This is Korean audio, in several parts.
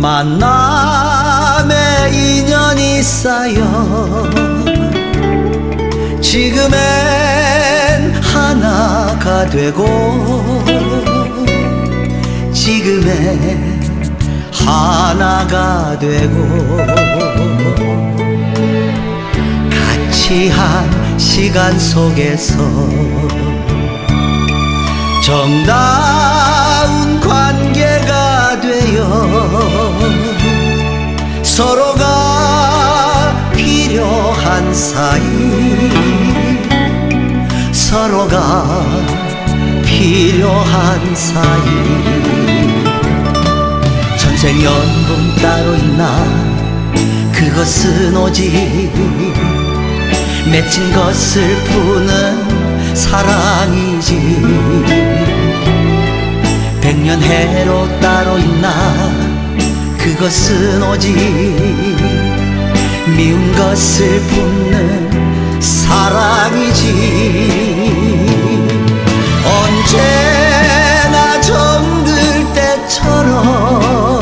만남의 인연이 쌓여 지금엔 하나가 되고 지금엔 하나가 되고 같이 한 시간 속에서 정다 한 사이 서로가 필요한 사이. 전생 연분 따로 있나? 그것은 오직 맺힌 것을 푸는 사랑이지. 백년 해로 따로 있나? 그것은 오직 미운 것을 붓는 사랑이지. 언제나 정들 때처럼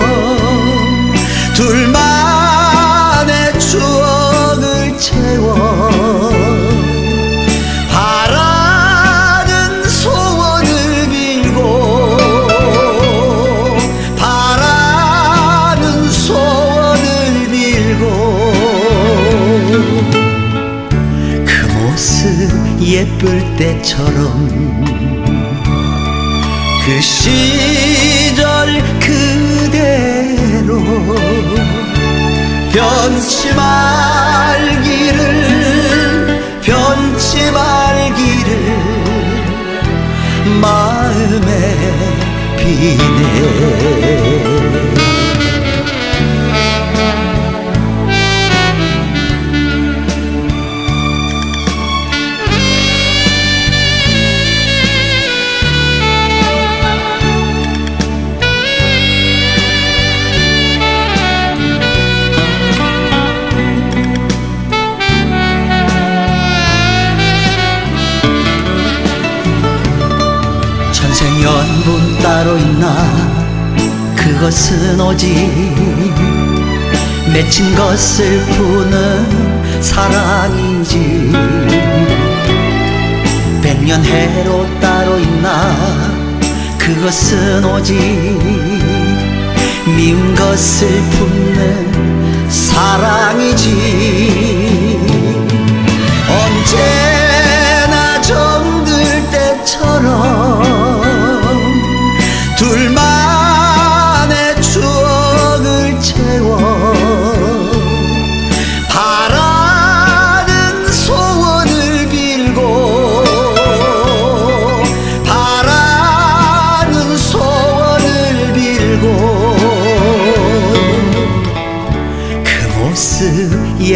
둘 예쁠 때처럼 그 시절 그대로 변치 말기를 변치 말기를 마음에 비네 천생연분 따로 있나? 그것은 오직 맺힌 것을 푸는 사랑이지. 백년 해로 따로 있나? 그것은 오직 미운 것을 품는 사랑이지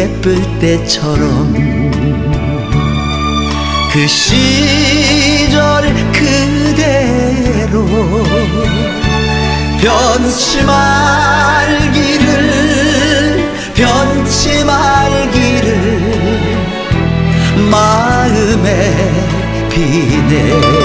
예쁠 때처럼 그 시절 그대로 변치 말기를 변치 말기를 마음에 비네